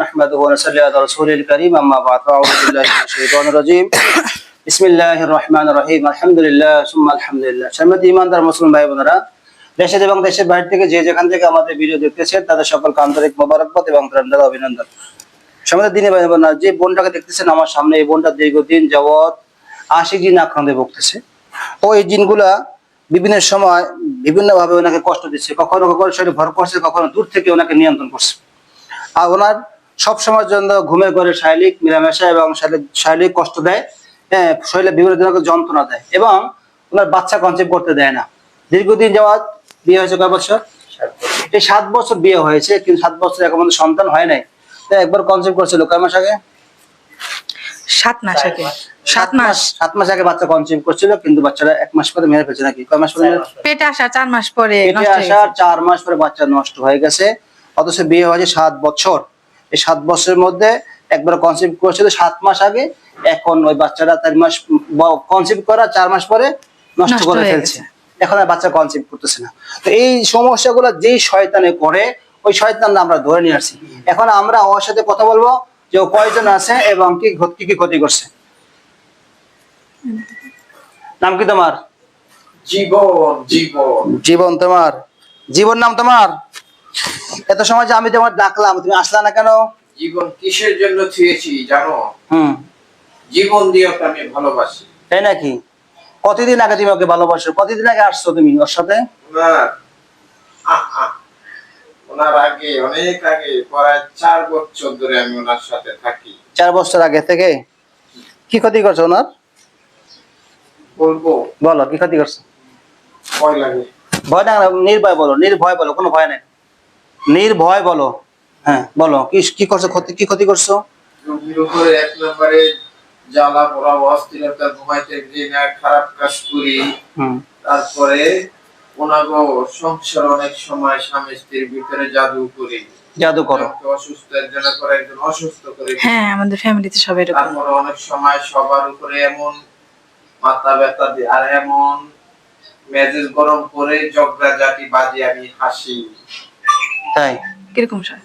নাহমাদুহু ওয়া নাসাল্লি আলা রাসূলিল কারীম, আম্মা বা'দ, আউযু বিল্লাহি মিনাশ শাইতানির রাজীম। বিসমিল্লাহির রহমানির রহিম, আলহামদুলিল্লাহ, সুম্মা আলহামদুলিল্লাহ। সম্মানিত ইমানদার মুসলিম ভাই বোনেরা দেশের এবং দেশের বাইরে থেকে যে যেখান থেকে আমাদের ভিডিও দেখতেছেন, তাদের আন্তরিক মোবারকবাদ এবং অভিনন্দন। দিনে ভাই যে বোনটাকে দেখতেছেন আমার সামনে, এই বোনটা দীর্ঘদিন যাবৎ আশি জিন আক্রান্তে ভুগতেছে। ও এই জিনগুলা বিভিন্ন সময় বিভিন্নভাবে ওনাকে কষ্ট দিচ্ছে, কখনো কখনো শরীরে ভর করছে, কখনো দূর থেকে ওনাকে নিয়ন্ত্রণ করছে। আর ওনার সব সময়ের জন্য ঘুমের ঘরে শারীরিক মেলামেশা এবং শারীরিক কষ্ট দেয় হ্যাঁ শরীরে বিভিন্ন ধরনের যন্ত্রণা দেয় এবং ওনার বাচ্চা কনসেপ্ট করতে দেয় না। দীর্ঘদিন যাওয়াত বিয়ে হয়েছে কয় বছর? এই সাত বছর বিয়ে হয়েছে কিন্তু সাত বছর এখন সন্তান হয় নাই। একবার কনসেপ্ট করছিল কয় মাস আগে? সাত মাস আগে। সাত মাস সাত মাস আগে বাচ্চা কনসেপ্ট করছিল কিন্তু বাচ্চারা এক মাস পরে মেরে ফেলছে নাকি? কয় মাস পরে? পেটে আসা চার মাস পরে পেটে নষ্ট আসার গেছে। চার মাস পরে বাচ্চা নষ্ট হয়ে গেছে। অথচ বিয়ে হয়েছে সাত বছর। এই সাত বছরের মধ্যে একবার কনসেপ্ট করেছিল সাত মাস আগে এখন ওই বাচ্চাটা চার মাস কনসেপ্ট করা চার মাস পরে নষ্ট করে ফেলছে। এখন আর বাচ্চা কনসেপ্ট করতেছে না। তো এই সমস্যাগুলো যেই শয়তানে করে ওই শয়তান আমরা ধরে নিয়ে আসছি। এখন আমরা ওর সাথে কথা বলব যে ও কয়জন আছে এবং কি কি কি ক্ষতি করছে। নাম কি তোমার? জীবন জীবন। জীবন তোমার। জীবন নাম তোমার? এত সময় যে আমি তোমার ডাকলাম তুমি আসলা না কেন? জীবন কিসের জন্য থুয়েছি জানো? হুম। জীবন দিয়ে ওকে আমি ভালোবাসি। তাই নাকি? কতদিন আগে তুমি ওকে ভালোবাসো? কতদিন আগে আসছো তুমি ওর সাথে? আহ, ওনার আগে অনেক আগে প্রায় চার বছর ধরে আমি ওনার সাথে থাকি। চার বছর আগে থেকে? কি ক্ষতি করছ ওনার? বলব? বলো কি ক্ষতি করছ? ভয় লাগে। ভয় না নির্ভয় বলো নির্ভয় বলো কোনো ভয় নেই। নির্ভয় বলো। হ্যাঁ বলো কি কি করছ ক্ষতি কি ক্ষতি করছ? রোগীর উপরে এক নম্বরে জ্বালা পোড়া অস্থিরতা ঘুমাইতে যে না খারাপ কাজ করি। তারপরে ওনাগো সংসার অনেক সময় স্বামী স্ত্রীর ভিতরে জাদু করি। জাদু করো। অসুস্থ একজন করে একজন অসুস্থ করে হ্যাঁ আমাদের ফ্যামিলিতে সব এরকম। তারপরে অনেক সময় সবার উপরে এমন মাথা ব্যথা দিয়ে আর এমন মেজাজ গরম করে জগরা জাতি বাজে আমি হাসি। তাই? কীরকম স্যার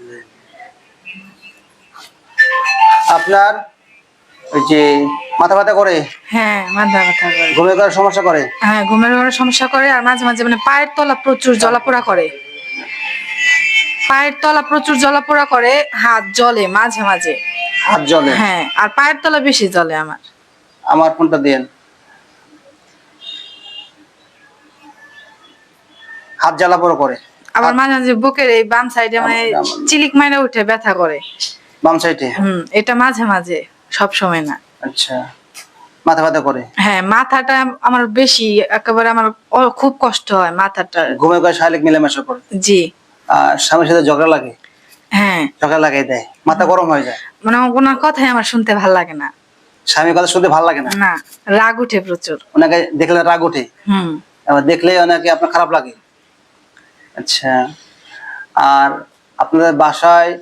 আপনার ওই যে মাথা ব্যথা করে? হ্যাঁ মাথা ব্যথা করে। ঘুমে করার সমস্যা করে? হ্যাঁ ঘুমের ঘরে সমস্যা করে আর মাঝে মাঝে মানে পায়ের তলা প্রচুর জ্বলাপোড়া করে। পায়ের তলা প্রচুর জ্বলাপোড়া করে হাত জ্বলে মাঝে মাঝে। হাত জলে হ্যাঁ আর পায়ের তলা বেশি জ্বলে আমার। আমার ফোনটা দেন? হাত জ্বালা করে। আবার মাঝে মাঝে বুকের এই বাম সাইডে মানে চিলিক মাইনে উঠে ব্যথা করে। বাম সাইডে হুম এটা মাঝে মাঝে সব সময় না। আচ্ছা। মাথা ব্যথা করে? হ্যাঁ মাথাটা আমার বেশি একেবারে আমার খুব কষ্ট হয় মাথাটা। ঘুমে করে শারীরিক মেলামেশা করে জি। আর স্বামীর সাথে ঝগড়া লাগে? হ্যাঁ। ঝগড়া লাগাই দেয়? মাথা গরম হয়ে যায়? মানে ওনার কথাই আমার শুনতে ভালো লাগে না। স্বামীর কথা শুনতে ভালো লাগে না? না রাগ উঠে প্রচুর। ওনাকে দেখলে রাগ ওঠে হুম। দেখলে ওনাকে আপনার খারাপ লাগে? আচ্ছা। আর আপনাদের বাসায়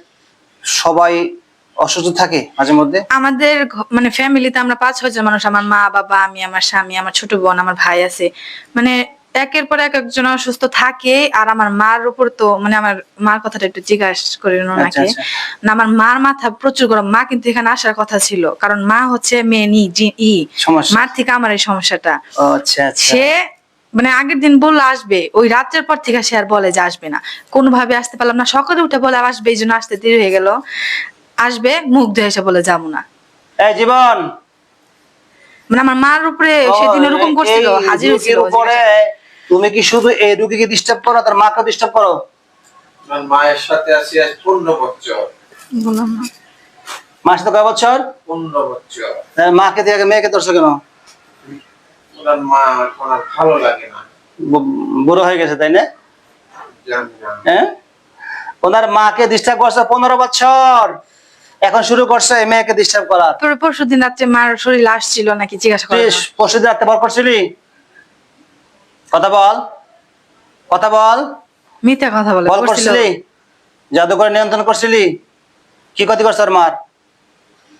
সবাই অসুস্থ থাকে মাঝে মধ্যে? আমাদের ঘ- মানে ফ্যামিলিতে আমরা পাঁচ মানুষ। আমার মা বাবা আমি আমার স্বামী আমার ছোট বোন আমার ভাই আছে। মানে একের পর এক একজন অসুস্থ থাকে আর আমার মার উপর তো মানে আমার মার কথাটা একটু জিজ্ঞাসা করে আচ্ছা, ওনাকে। আচ্ছা। না আমার মার মাথা প্রচুর গরম। মা কিন্তু এখানে আসার কথা ছিল। কারণ মা হচ্ছে মেন ই জি- ই। সমস্যা। মার থেকে আমার এই সমস্যাটা। ও, আচ্ছা আচ্ছা। সে মানে আগের দিন বলল আসবে ওই রাত্রের পর থেকে সে আর বলে যে আসবে না। কোনোভাবে আসতে পারলাম না। সকালে উঠে বলে আসবে এই জন্য আসতে দেরি হয়ে গেল। আসবে মুখ ধুয়ে এসে বলে যাব না। এই জীবন! মানে আমার মার উপরে সেদিন এই- করছিল হাজির হয়েছিল উপরে তুমি কি শুধু এই রুগীকে ডিস্টার্ব করো তার মাকে ডিস্টার্ব করো? মায়ের সাথে আছি আজ পনেরো বছর। বললাম না। কয় বছর? পনেরো বছর। মাকে দিয়ে মেয়েকে ধরছো কেন? ওনার মা এখন আর ভালো লাগে না। বুড়ো হয়ে গেছে তাই না? হ্যাঁ? ওনার মাকে ডিস্টার্ব করছে পনেরো বছর। এখন শুরু করছে এই মেয়েকে ডিস্টার্ব করার। তারপরে পরশু দিন রাত্রে মার শরীর আসছিল নাকি জিজ্ঞাসা করে পরশু দিন রাত্রে বল করছিলি? কথা বল। কথা বল। মিথ্যা কথা বলে বল করছিলি। জাদু করে নিয়ন্ত্রণ করছিলি? কি ক্ষতি করছে ওর মার?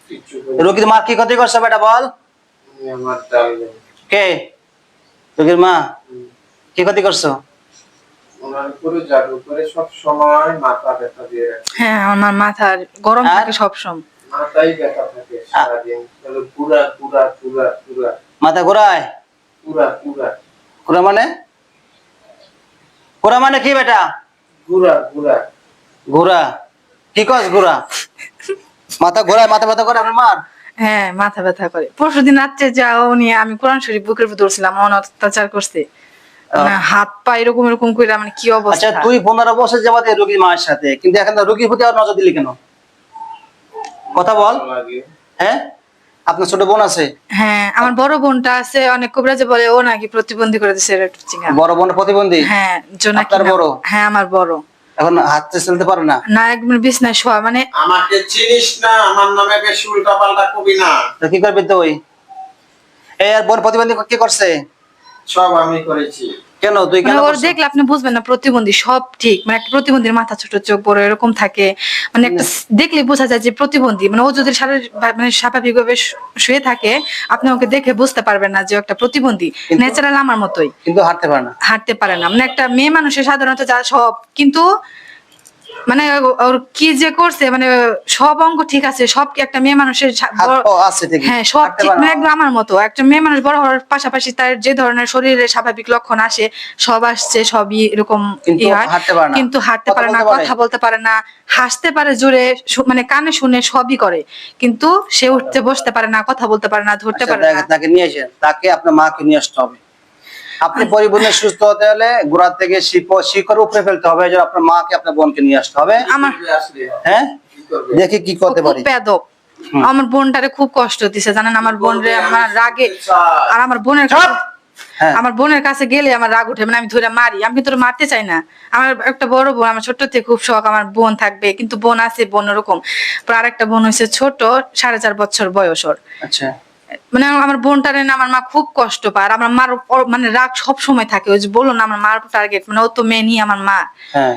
কিছু রোগীর মার কি ক্ষতি করছে বেটা বল? আমার কে? রোগীর মা? কি ক্ষতি করছ? ওনার উপরে জাদু করে সব সময় মাথা ব্যথা দিয়ে হ্যাঁ আমার মাথার গরম আর? থাকে সবসময়। মাথায় ব্যথা থাকে সারাদিন। তাহলে পুরা পুরা পুরা পুরা মাথা ঘোরায়? পুরা পুরা ঘোরা মানে? ঘোরা মানে কি বেটা? পুরা পুরা ঘোরা। কি কস ঘোরা? মাথা ঘোরায় মাথা ব্যথা করে আপনার মার? হ্যাঁ মাথা ব্যথা করে। পরশুদিন রাত্রে যাও নিয়ে আমি কোরআন শরীফ বুকের উপর ধরছিলাম অন অত্যাচার করছে। মানে হাত পা এরকম এরকম করে মানে কি আচ্ছা তুই পনেরো বছর যাবাতে রোগী মায়ের সাথে কিন্তু এখন রোগীর প্রতি আর নজর দিলি কেন? কথা বল। হ্যাঁ? আপনার ছোট বোন আছে? হ্যাঁ আমার বড় বোনটা আছে অনেক কবিরাজে বলে ও নাকি প্রতিবন্ধী করে চিংড়া। বড় বোন প্রতিবন্ধী? হ্যাঁ জোনাকি আপনার বড়? হ্যাঁ আমার বড়। এখন হাতে চলতে পারে না। না একদম বিছনায় শোয়া মানে আমাকে চিনিস না আমার নামে বেশি উল্টা পাল্টা কবি না। তো কি করবি তুই? এই আর বোন প্রতিবন্ধী কি করছে? সব আমি করেছি। কেন? তুই কেন মানে ওর দেখলে আপনি বুঝবেন না প্রতিবন্ধী সব ঠিক মানে একটা প্রতিবন্ধীর মাথা ছোট চোখ বড় এরকম থাকে। মানে একটা দেখলে বোঝা যায় যে প্রতিবন্ধী মানে ও যদি শারীরিক মানে স্বাভাবিক ভাবে শুয়ে থাকে আপনি ওকে দেখে বুঝতে পারবেন না যে একটা প্রতিবন্ধী। ন্যাচারাল আমার মতোই। কিন্তু হাঁটতে পারে না। হাঁটতে পারে না। মানে একটা মেয়ে মানুষের সাধারণত যা সব কিন্তু মানে ওর কি যে করছে মানে সব অঙ্গ ঠিক আছে সব একটা মেয়ে মানুষের হ্যাঁ সব ঠিক পারে মানে। একদম আমার মতো একটা মেয়ে মানুষ বড় হওয়ার পাশাপাশি তার যে ধরনের শরীরে স্বাভাবিক লক্ষণ আসে সব আসছে সবই এরকম কিন্তু হয় হাঁটতে পারে না। কথা বলতে পারে? না হাসতে পারে জোরে মানে কানে শুনে সবই করে কিন্তু সে উঠতে বসতে পারে না কথা বলতে পারে না ধরতে আচ্ছা, পারে না তাকে- নিয়ে আসেন তাকে আপনার মাকে নিয়ে আসতে হবে আপনি পরিপূর্ণ সুস্থ হতে হলে গোড়া থেকে শিকড় উপরে ফেলতে হবে যে আপনার মাকে আপনার বোনকে নিয়ে আসতে হবে। হ্যাঁ? দেখি কি করতে পারি। আমার বোনটারে খুব কষ্ট দিছে জানেন? আমার বোন রে আমার রাগে আর আমার বোনের কাছে- হ্যাঁ। আমার বোনের কাছে গেলে আমার রাগ উঠে মানে আমি ধরে মারি। আমি তোর মারতে চাই না। আমার একটা বড় বোন আমার ছোট্ট থেকে খুব শখ আমার বোন থাকবে। কিন্তু বোন আছে বোন ওরকম। আর একটা বোন হয়েছে ছোট সাড়ে চার বছর বয়স ওর। আচ্ছা। মানে আমার বোনটারে না আমার মা খুব কষ্ট পায়। আর আমার মার মানে রাগ সব সময় থাকে। ওই যে বলল না আমার মার টার্গেট মানে ও তো মেয়ে নিয়ে আমার মা। হ্যাঁ।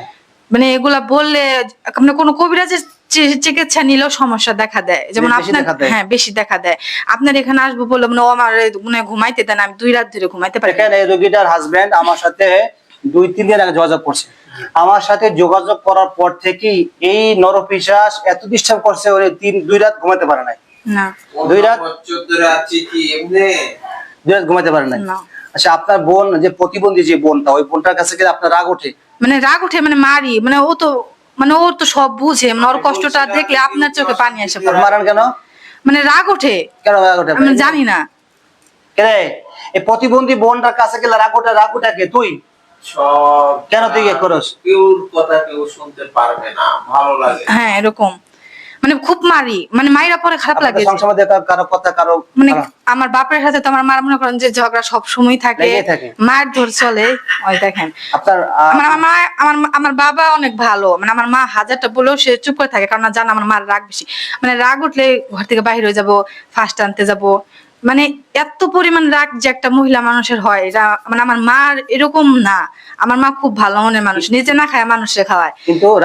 মানে এগুলা বললে মানে কোনো কবিরাজের চি- চিকিৎসা নিলেও সমস্যা দেখা দেয়। যেমন আপনার হ্যাঁ বেশি দেখা দেয়। আপনার এখানে আসব বলল মানে ও আমার মানে ঘুমাইতে দেন আমি দুই রাত ধরে ঘুমাইতে পারি না। দেখেন এই রোগীটার হাজবেন্ড আমার সাথে দুই তিন দিন আগে যোগাযোগ করছে। আমার সাথে যোগাযোগ করার পর থেকেই এই নরপিশাস এত ডিস্টার্ব করছে ওরে তিন দুই রাত ঘুমাতে পারে নাই। না। দুই রাত? চোদ্দ রাত চিঠি এমনি? দুই রাত ঘুমাতে পারে নাই? না। আচ্ছা আপনার বোন যে প্রতিবন্ধী যে বোনটা ওই বোনটার কাছে গেলে আপনার রাগ ওঠে? মানে রাগ উঠে মানে মারি মানে ও তো মানে ও তো সব বুঝে মানে ওর কষ্টটা দেখলে আপনার চোখে পানি আসে মারান কেন? মানে রাগ ওঠে। কেন রাগ ওঠে আমি জানি না। কেন এই প্রতিবন্ধী বোনটার কাছে গেলে রাগ ওঠে রাগ ওঠে তুই? সব কেন তুই ইয়ে করস? কেউ কথা কেউ শুনতে পারবে না ভালো লাগে। হ্যাঁ এরকম। মানে খুব মারি মানে মাইরা পরে খারাপ লাগে কারো- কথা কারও মানে আমার বাপের সাথে তো আমার মার মনে করেন যে ঝগড়া সব সময় থাকে। মার ধর চলে ওই দেখেন। আপনার আমার আমার মা- আমার আমার বাবা অনেক ভালো মানে আমার মা হাজারটা বলেও সে চুপ করে থাকে কারণ জানা আমার মার রাগ বেশি। মানে রাগ উঠলে ঘর থেকে বাইরে হয়ে যাব ফার্স্ট আনতে যাব। মানে এত পরিমাণ রাগ যে একটা মহিলা মানুষের হয় এটা মানে আমার মার এরকম না। আমার মা খুব ভালো মনের মানুষ নিজে না খায় মানুষে খাওয়ায়।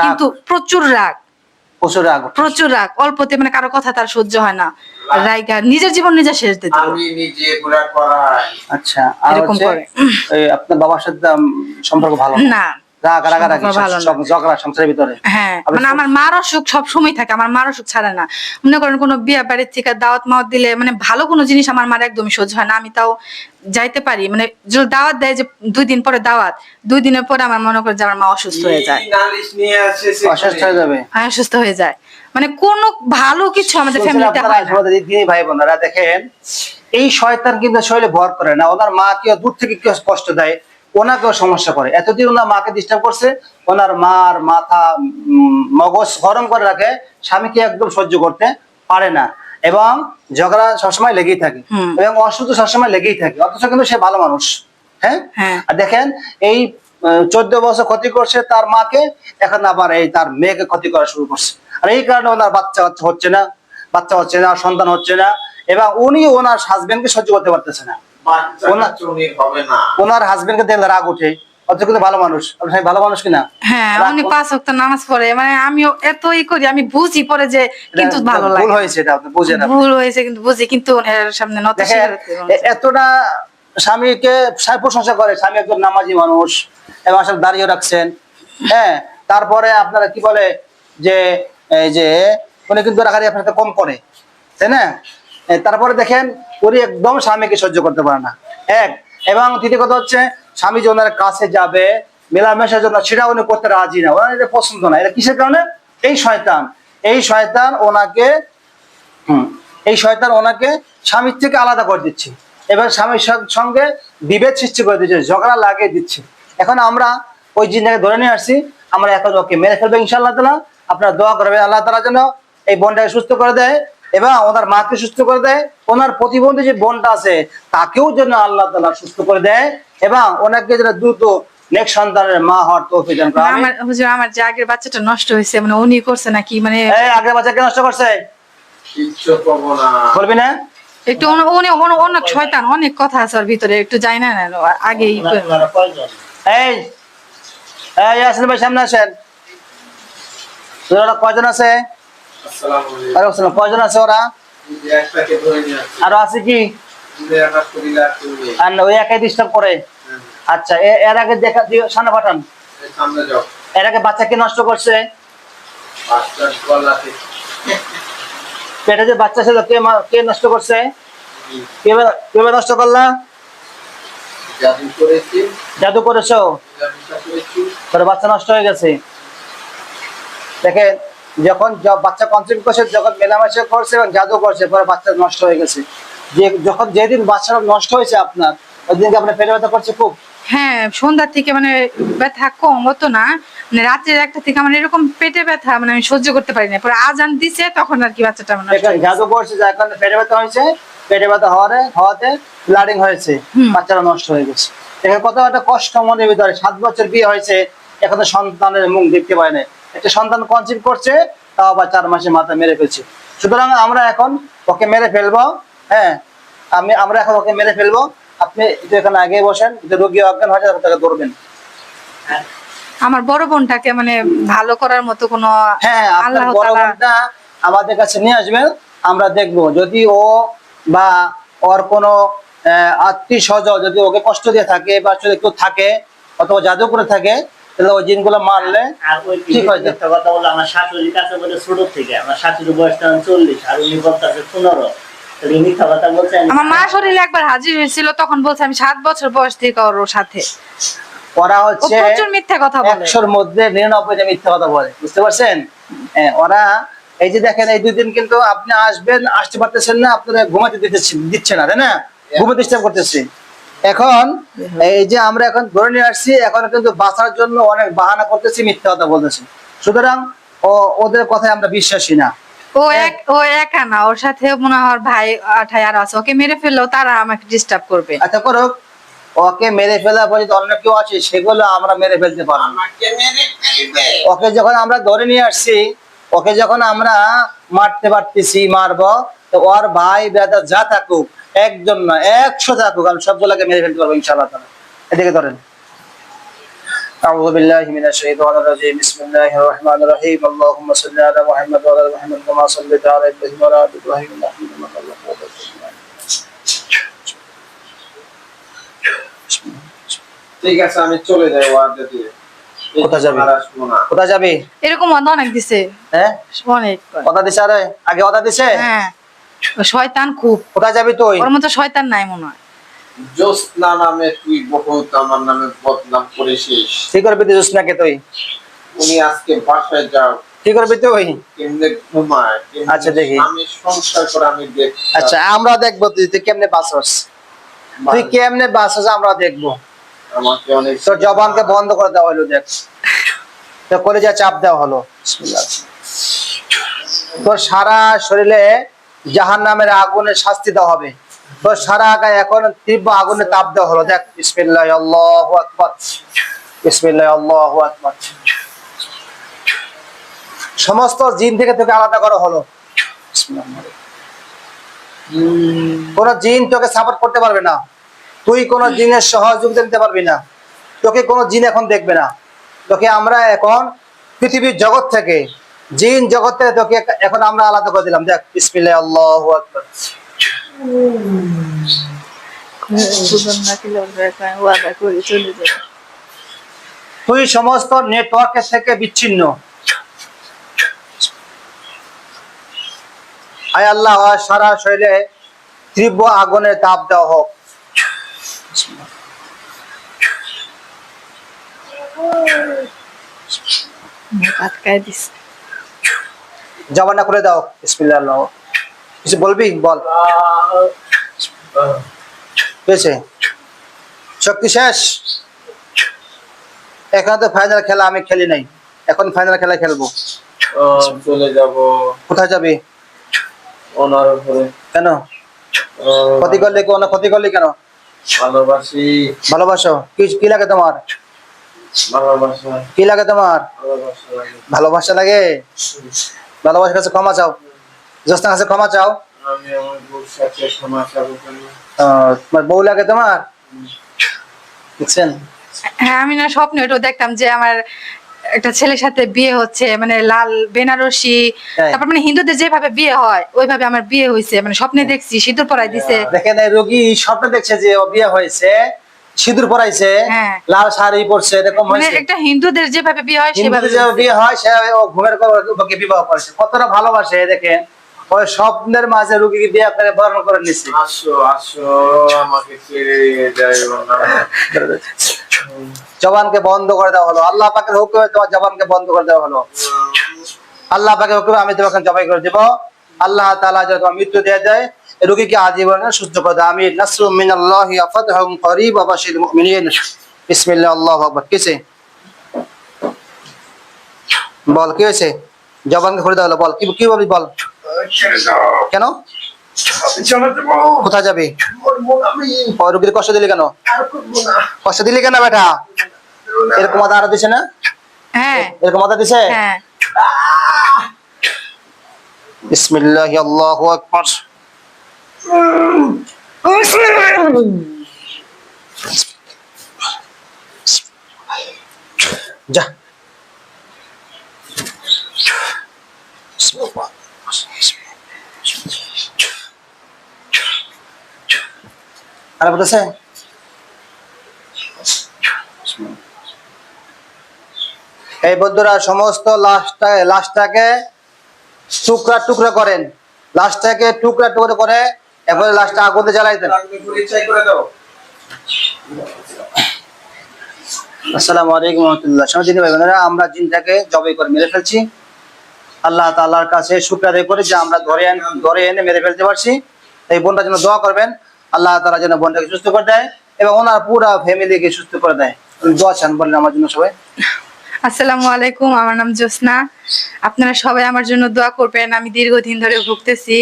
কিন্তু প্রচুর রাগ। প্রচুর রাগ প্রচুর রাগ অল্পতে মানে কারও কথা তার সহ্য হয় না রাইগা নিজের জীবন নিজে শেষ দিতে আমি নিজে এগুলা করাই আচ্ছা আর এরকম করে। আপনার বাবার সাথে সম্পর্ক ভালো না। রাগ রাগারাগি ঝগড়া সংসারের ভিতরে। হ্যাঁ মানে আমার মার অসুখ সব থাকে আমার মার অসুখ ছাড়ে না। মনে করেন কোনো বিয়ে বাড়ির থেকে দাওয়াত মাওয়াত দিলে মানে ভালো কোনো জিনিস আমার মার একদমই সহ্য হয় না আমি তাও যাইতে পারি। মানে যদি দাওয়াত দেয় যে দুই দিন পরে দাওয়াত দুই দিনের পরে আমার মনে করে যে আমার মা অসুস্থ হয়ে যায়। অসুস্থ হয়ে যাবে। হ্যাঁ অসুস্থ হয়ে যায়। মানে কোনো ভালো কিছু আমাদের ফ্যামিলিতে হয় না। এই দিদি ভাই বোনেরা দেখেন এই শয়তান কিন্তু শরীরে ভর করে না। ওনার মা কেউ দূর থেকে কেউ কষ্ট দেয়? ওনাকেও সমস্যা করে। এতদিন ওনার মাকে ডিস্টার্ব করছে ওনার মার মাথা মগজ গরম করে রাখে স্বামীকে একদম সহ্য করতে পারে না। এবং ঝগড়া সবসময় লেগেই থাকে। এবং অসুস্থ সবসময় লেগেই থাকে অথচ কিন্তু সে ভালো মানুষ। হ্যাঁ? হ্যাঁ। আর দেখেন এই চোদ্দ বছর ক্ষতি করছে তার মাকে এখন আবার এই তার মেয়েকে ক্ষতি করা শুরু করছে। আর এই কারণে ওনার বাচ্চা হচ্ছে না বাচ্চা হচ্ছে না সন্তান হচ্ছে না এবং উনি ওনার হাজবেন্ডকে সহ্য করতে পারতেছে না। ওনার হাজবেন্ডকে দেখলে রাগ উঠে অথচ কিন্তু ভালো মানুষ। আপনি ভালো মানুষ কিনা? হ্যাঁ উনি পাঁচ ওয়াক্ত নামাজ পড়ে। মানে আমিও এতই করি আমি বুঝি পরে যে কিন্তু এটা ভালো ভুল হয়েছে এটা আপনি বুঝেন ভুল হয়েছে কিন্তু বুঝি কিন্তু এর সামনে নত দেখেন স্বীকার করতে পারছি না। এ- এতটা স্বামীকে প্রশংসা করে স্বামী একজন নামাজি মানুষ এবং আসলে দাঁড়িয়ে রাখছেন। হ্যাঁ তারপরে আপনারা কি বলে যে এই যে উনি কিন্তু রাখারি আপনার কম করে। তাই না? তারপরে দেখেন, উনি একদম স্বামীকে সহ্য করতে পারে না। এক, এবং তৃতীয় কথা হচ্ছে, স্বামী যে ওনার কাছে যাবে, মেলামেশার জন্য, সেটা উনি করতে রাজি না। ওনার এটা পছন্দ না। এটা কিসের কারণে? এই শয়তান। এই শয়তান ওনাকে এই শয়তান ওনাকে স্বামীর থেকে আলাদা করে দিচ্ছে। এবার স্বামীর সঙ্গে বিভেদ সৃষ্টি করে দিচ্ছে, ঝগড়া লাগিয়ে দিচ্ছে। এখন আমরা ওই জিনটাকে ধরে নিয়ে আসছি। আমরা এখন ওকে মেরে ফেলব ইনশাআল্লাহ তালা আপনারা দোয়া করবেন আল্লাহ তালা যেন এই বোনটাকে সুস্থ করে দেয়। এবং ওনার মাকে সুস্থ করে দেয় ওনার প্রতিবন্ধী যে বোনটা আছে তাকেও যেন আল্লাহ তালা সুস্থ করে দেয় এবং ওনাকে যেন দ্রুত নেক্সট সন্তানের মা হওয়ার তৌফিক দান করে। আমার হুজুর আমার যে আগের বাচ্চাটা নষ্ট হয়েছে মানে উনি করছে নাকি মানে এই আগের বাচ্চাকে নষ্ট করছে? কিচ্ছু পাবো না। বলবি না? একটু উনি উনি উনি- অনেক শয়তান অনেক কথা আছে ওর ভিতরে একটু যাই না না আগেই এই এই আসেন ভাই সামনে আসেন। কয়জন আছে? আসসালামু কয়জন আছে ওরা? আরও আছে কি? আর ওই একাই ডিস্টার্ব করে? আচ্ছা এর আগে দেখা দিয়ে সামনে পাঠান। এর আগে বাচ্চাকে নষ্ট করছে? পেটে যে বাচ্চা ছিল কে কে নষ্ট করছে? কেভাবে নষ্ট করলা? জাদু করেছ। বাচ্চা নষ্ট হয়ে গেছে। দেখেন যখন বাচ্চা কনসিভ করছে যখন মেলামেশা করছে এবং জাদু করছে পরে বাচ্চা নষ্ট হয়ে গেছে। যে যখন যেদিন বাচ্চাটা নষ্ট হয়েছে আপনার ওই দিনকে আপনার পেটে ব্যথা করছে খুব? হ্যাঁ সন্ধ্যার থেকে মানে ব্যথা কম হতো না। মানে রাত্রের একটা থেকে আমার এরকম পেটে ব্যথা মানে আমি সহ্য করতে পারি না। পরে আজান দিছে তখন আর কি বাচ্চাটা মানে জাদু করছে যার কারণে পেটে ব্যথা হয়েছে পেটে ব্যথা হওয়ারে হওয়াতে ব্লাডিং হয়েছে। বাচ্চারা নষ্ট হয়ে গেছে। দেখেন কত একটা কষ্ট মনের ভিতরে সাত বছর বিয়ে হয়েছে এখনও সন্তানের মুখ দেখতে পায় না। একটা সন্তান কনসিভ করছে তাও আবার চার মাসে মাথা মেরে ফেলছে। সুতরাং আমরা এখন ওকে মেরে ফেলব হ্যাঁ? আমি আমরা এখন ওকে মেরে ফেলব। আপনি একটু এখানে আগে বসেন যে রোগী অজ্ঞান হয়ে যাবে তাকে ধরবেন। আমার বড় বোনটাকে মানে ভালো করার মতো কোনো হ্যাঁ আপনার বড় বোনটা আমাদের কাছে নিয়ে আসবেন আমরা দেখব। যদি ও বা ওর কোনো আত্মীয় স্বজন যদি ওকে কষ্ট দিয়ে থাকে বা যদি কেউ থাকে অথবা জাদু করে থাকে তাহলে ওই জিনগুলো মারলে আর ওই ঠিক। একটা কথা বলে আমার শাশুড়ির কাছে বলে ছোট থেকে আমার শাশুড়ির বয়স তখন চল্লিশ আর উনি বলতেছে পনেরো। আমার মা শরীরে একবার হাজির হয়েছিল তখন বলছে আমি সাত বছর বয়স থেকে ওর সাথে। ওরা হচ্ছে প্রচুর মিথ্যা কথা বলে। একশোর মধ্যে নিরানব্বইটা মিথ্যা কথা বলে বুঝতে পারছেন? হ্যাঁ, ওরা এই যে দেখেন এই দুদিন কিন্তু আপনি আসবেন আসতে পারতেছেন না আপনারা ঘুমাতে দিতেছে দিচ্ছে না তাই না? ঘুমাতে ডিস্টার্ব করতেছে। এখন এই যে আমরা এখন ধরে নিয়ে আসছি এখন কিন্তু বাঁচার জন্য অনেক বাহানা করতেছি মিথ্যা কথা বলতেছি। সুতরাং ও ওদের কথায় আমরা বিশ্বাসী না। ও এক ও একা না ওর সাথে মনে হয় ভাই আঠাই আর আছে। ওকে মেরে ফেললেও তারা আমাকে ডিস্টার্ব করবে। আচ্ছা করুক। ওকে মেরে ফেলার পরে অন্য কেউ আছে সেগুলো আমরা মেরে ফেলতে পারব। ওকে যখন আমরা ধরে নিয়ে আসছি ওকে যখন আমরা মারতে পারতেছি মারবো তো ওর ভাই বেদা যা থাকুক একজন না একশো থাকুক আমি সবগুলোকে মেরে ফেলতে পারবো ইনশাআল্লাহ তাআলা। এদিকে ধরেন أعوذ بالله من الشيطان الرجيم بسم الله الرحمن الرحيم اللهم صل على محمد وعلى آل محمد كما صليت على إبراهيم وعلى آل إبراهيم إنك حميد مجيد ঠিক আছে আমি চলে যাই ওয়ার্ডে দিয়ে কোথায় যাবি? আর আসবো না কোথায় যাবি এরকম অন্য অনেক দিছে হ্যাঁ অনেক কথা দিছে আরে আগে কথা দিছে হ্যাঁ ও শয়তান খুব। কোথায় যাবি তুই? ওর মতো শয়তান নাই মনে হয়। জ্যোৎস্না নামে তুই বহুত আমার নামে বদনাম করেছিস। কি করবি তুই জোসনাকে তুই? উনি আজকে বাসায় যাও। কি করবি তুই? কেমনে ঘুমায় আচ্ছা, দেখি। আমি সংসার করে আমি দেখ আচ্ছা আমরা দেখব তুই তুই কেমনে বাঁচস? তুই কেমনে বাঁচস আমরা দেখব। আমাকে অনেক তোর জবানকে বন্ধ করে দেওয়া হলো দেখ। তোর কলেজে চাপ দেওয়া হলো। তোর সারা শরীরে জাহান নামের আগুনের শাস্তি দেওয়া হবে। তোর সারা গায়ে এখন তীব্র আগুনের তাপ দেওয়া হলো। দেখ, বিসমিল্লাহ, আল্লাহ আকবার। বিসমিল্লাহ, আল্লাহ সমস্ত জিন থেকে তোকে আলাদা করা হলো। কোন জিন তোকে সাপোর্ট করতে পারবে না। তুই কোন জিনের সহযোগিতা নিতে পারবি না। তোকে কোনো জিন এখন দেখবে না। তোকে আমরা এখন পৃথিবীর জগৎ থেকে জিন থেকে তোকে এখন আমরা আলাদা করে দিলাম। দেখ, বিসমিল্লাহ, আল্লাহু আকবার। তুই সমস্ত থেকে বিচ্ছিন্ন। আয় আল্লাহ, সারা শরীরে তীব্র আগুনের তাপ দেওয়া হোক। আটকায় জবানা করে দাও। বিসমিল্লাহ কিছু বলবি? বল। পেয়েছে। শক্তি শেষ? এখন তো ফাইনাল খেলা আমি খেলি নাই। এখন ফাইনাল খেলা খেলব। চলে যাব। কোথায় যাবি? ওনার কেন? ক্ষতি করলি কোনো ক্ষতি করলি কেন? ভালোবাসি। ভালোবাসো। কি কি লাগে তোমার? ভালোবাসা। কি লাগে তোমার? ভালোবাসা লাগে। ভালোবাসার কাছে ক্ষমা চাও। জোস্তার কাছে ক্ষমা চাও। তোমার বউ লাগে তোমার? দেখছেন হ্যাঁ আমি না স্বপ্নে ওটাও দেখতাম যে আমার একটা ছেলের সাথে বিয়ে হচ্ছে মানে লাল বেনারসি তারপর মানে হিন্দুদের যেভাবে বিয়ে হয় ওইভাবে আমার বিয়ে হয়েছে মানে স্বপ্নে দেখছি সিঁদুর পরাই দিছে। দেখেন রোগী স্বপ্ন দেখছে যে ও বিয়ে হয়েছে সিঁদুর পরাইছে হ্যাঁ। লাল শাড়ি পরছে এরকম মানে একটা হিন্দুদের যেভাবে বিয়ে হয় সেভাবে বিয়ে হয় সে ঘুমের ওকে বিবাহ করেছে। কতটা ভালোবাসে দেখেন। ওই স্বপ্নের মাঝে রুগীকে বিয়ে করে বরণ করে নিচ্ছে আসো আসো আমাকে ছেড়ে যাইও না জবানকে বন্ধ করে দেওয়া হলো। আল্লাহ পাকের হুকুমে তোমার জবানকে বন্ধ করে দেওয়া হলো। আল্লাহ পাকের হুকুমে আমি তোমাকে জবাই করে দেবো। আল্লাহ তাআলা যদি তোমার মৃত্যু দিয়ে দেয় রোগীকে আজীবনে সুস্থ করে আমি করিব ওয়া বাশিরুল মুমিনিন। বিসমিল্লাহ আল্লাহু আকবার কিসে বল কি হয়েছে জবানকে খুলে দেওয়া হলো বল। কি বলবি বল। কেন? কোথায় যাবি? রোগীর কষ্ট দিলি কেন? কষ্ট দিলি কেন বেটা? এরকম আরও দিছে না? হ্যাঁ। এরকম মাথা দিছে? হ্যাঁ। বিসমিল্লাহি আল্লাহু আকবার। যা। এই বন্ধুরা সমস্ত লাশটা লাশটাকে টুকরা টুকরা করেন। লাশটাকে টুকরা টুকরা করে এরপরে লাশটা আগুনে জ্বালাই দেন আলাইকুম রহমতুল্লাহ। ভাই বোনেরা, আমরা জিনটাকে জবাই করে মেরে ফেলছি। আল্লাহ কাছে করে যে আমরা ধরে ধরে এনে মেরে ফেলতে পারছি। এই বোনটার জন্য দোয়া করবেন, আল্লাহ তাআলা যেন বোনটাকে সুস্থ করে দেয় এবং ওনার পুরো ফ্যামিলিকে সুস্থ করে দেয়। দোয়া চান বলেন আমার জন্য সবাই। আসসালামু আলাইকুম আমার নাম জোসনা আপনারা সবাই আমার জন্য দোয়া করবেন আমি দীর্ঘদিন ধরে ভুগতেছি।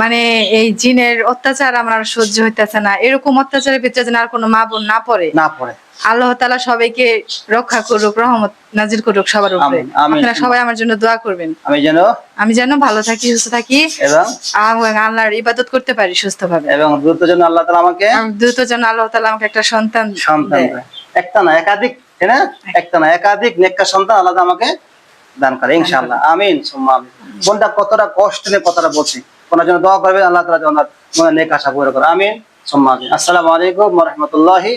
মানে এই জিনের অত্যাচার আমার সহ্য হইতেছে না। এরকম অত্যাচারের ভিতরে যেন আর কোনো মা বোন না পড়ে। না পড়ে। আল্লাহ তালা সবাইকে রক্ষা করুক রহমত নাজির করুক সবার উপরে। আপনারা সবাই আমার জন্য দোয়া করবেন। আমি যেন আমি যেন ভালো থাকি সুস্থ থাকি। এবং আল্লাহর ইবাদত করতে পারি সুস্থভাবে। এবং দ্রুত যেন আল্লাহ তাআলা আমাকে দ্রুত যেন আল্লাহ তালা আমাকে একটা সন্তান সন্তান। একটা না একাধিক তাই না একটা না একাধিক নেককার সন্তান আলাদা আমাকে দান করে, ইনশাআল্লাহ। আমিন, সুম্মা, আমিন। কোনটা কতটা কষ্ট নিয়ে কথাটা বলছি। ওনার জন্য দোয়া করবেন, আল্লাহ তালা যেন মনে নেক আশা পুরো করে। আমিন, সুম্মা, আমিন। আসসালামু আলাইকুম রাহমাতুল্লাহি।